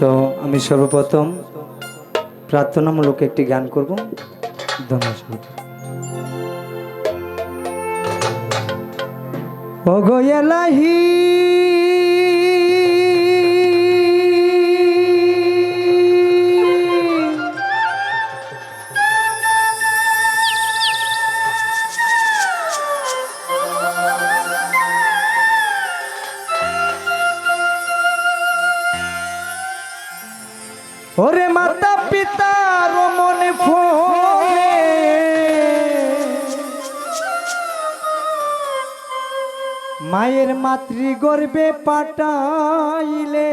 তো আমি সর্বপ্রথম প্রার্থনামূলক একটি গান করব। ধন্যবাদ। ওগো এলাহি মায়ের মাতৃ গর্বে পাটাইলে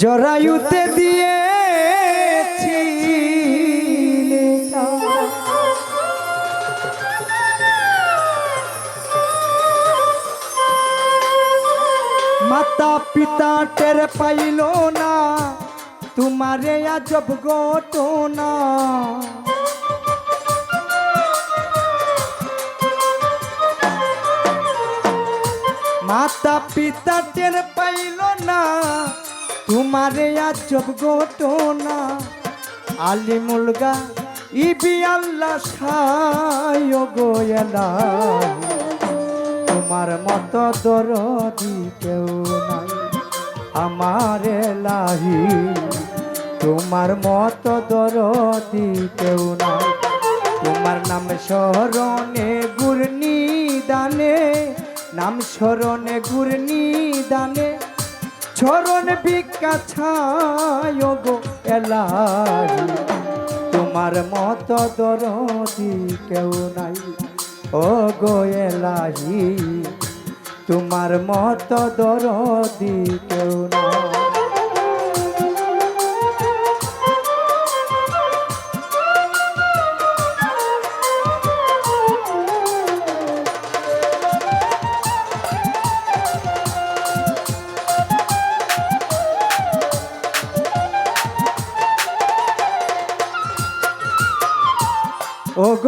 জরায়ুতে দিয়েছি মাতা পিতা টের পাইল না। তোমারে আজব ঘটনা। মাতা পিতা টের পাইল না, তোমারে আজব ঘটনা। আলি মুলগা, ইবি আল্লাহ সায় গোয়েলা তোমার মতো দরদি কেউ নাই, আমার লাহি তোমার মত দরদি কেউ নাই। তোমার নাম স্মরণে গুরনি দানে নাম শরণে গুরনি দানে স্মরণ ভিক্ষা ছায় গো এলাহি। তোমার মত দরদি কেউ নাই। ও গো এলাহি, তোমার মতো দরদি কেউ না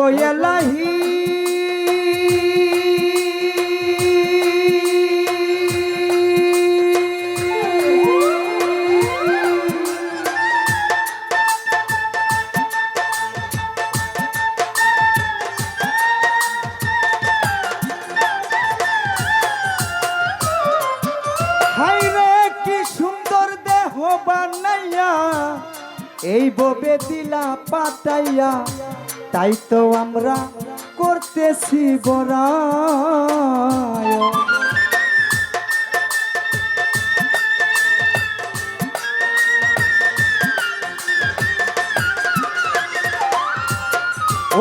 এলাহি এই ববে দিলা পাতাইয়া তাই তো আমরা করতেছি বরায়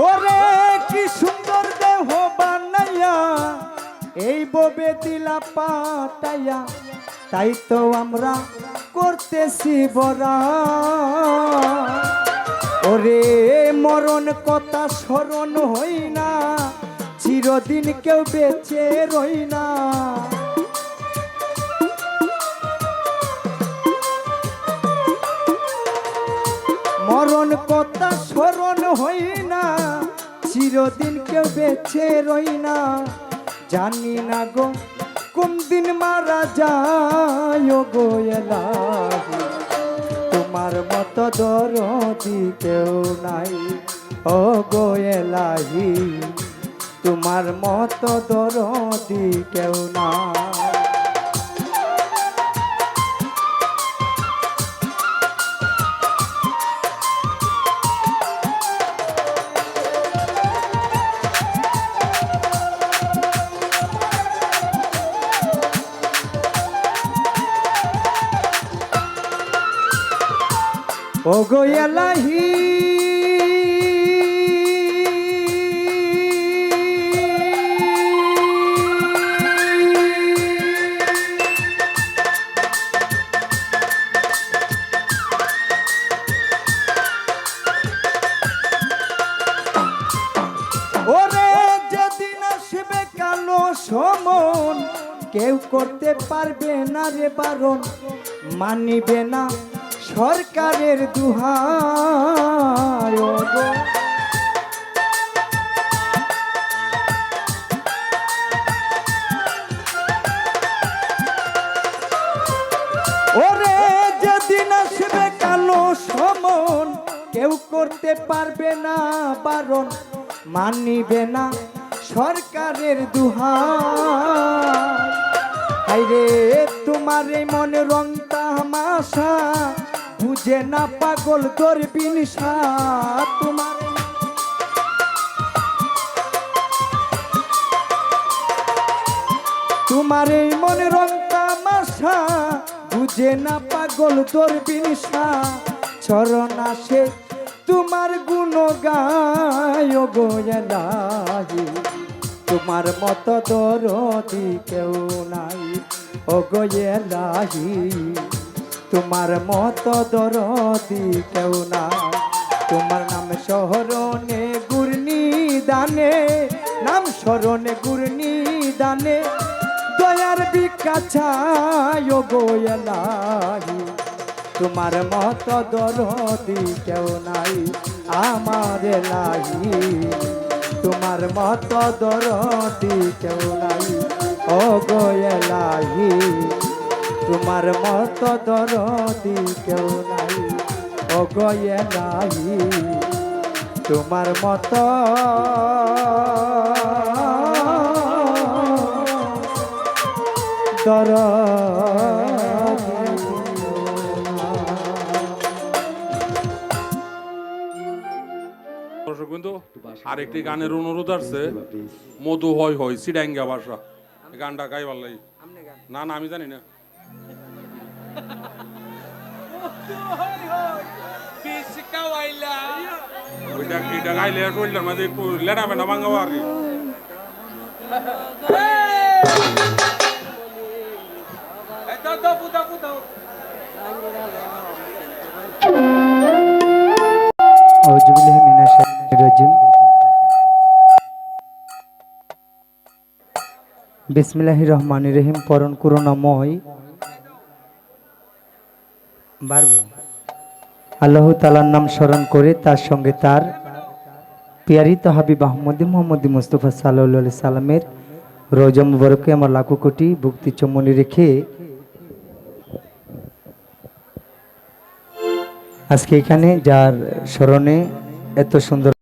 ওরে কি সুন্দর দেহ বানাইয়া এই ববে দিলা পাতাইয়া, তাই তো আমরা করতেছি বরা ওরে মরণ কথা স্মরণ হই না, চিরদিন কেউ বেঁচে রই না। মরণ কথা স্মরণ হই না, চিরদিন কেউ বেঁচে রই না। জানি না গো কোন দিন মারা যায় গো তোমার মতো দরদি কেউ নাই। ও গো এলাহি তোমার মতো দরদি কেউ নাই। ও গো এলাহি সমন কেউ করতে পারবে না রে বারণ মানিবে না সরকারের দুহায় ওরে যেদিন আসবে কালো সমন, কেউ করতে পারবে না বারণ, মানিবে না সরকারের দুহাই রে, তোমার মনে রং তামাশা বুঝে না পাগল করবিন তোমার তোমার এই মনে রং তামাশা বুঝে না পাগল তোর বিনসা চরণ আসে তোমার গুণ গায় গোয়লাহি তোমার মত দরদি কেউ নাই ও গোয়লাহি তোমার মত দরদি কেউ না। তোমার নাম শহরনে গুরনি দানে নাম স্মরণে গুরনি দানে দয়ার বিকাছায় গোয়লাহি তোমার মত দরদি কেউ নাই আমার লাহি তোমার মত দরদি কেউ নাই ও গোয়লাহি তোমার মত দরদি কেউ নাই। ও গোয়লাহি তোমার মত দর্শক কিন্তু আরেকটি গানের অনুরোধ আছে মধু হয় হয় সিডাঙ্গা ভাষা গানটা গাই ভালো লাগে না না আমি জানি না। ওইটা এটা বিসমিল্লাহির রহমানির রহিম পরম করুণাময়। বারবো আল্লাহ তালার নাম স্মরণ করে তার সঙ্গে তার পিয়ারিত হাবিব আহমদি মোহাম্মদ মুস্তফা সাল্লা সাল্লামের রজম বরকে আমার লাখো কোটি ভক্তি চমনি রেখে আজকে এখানে যার স্মরণে এত সুন্দর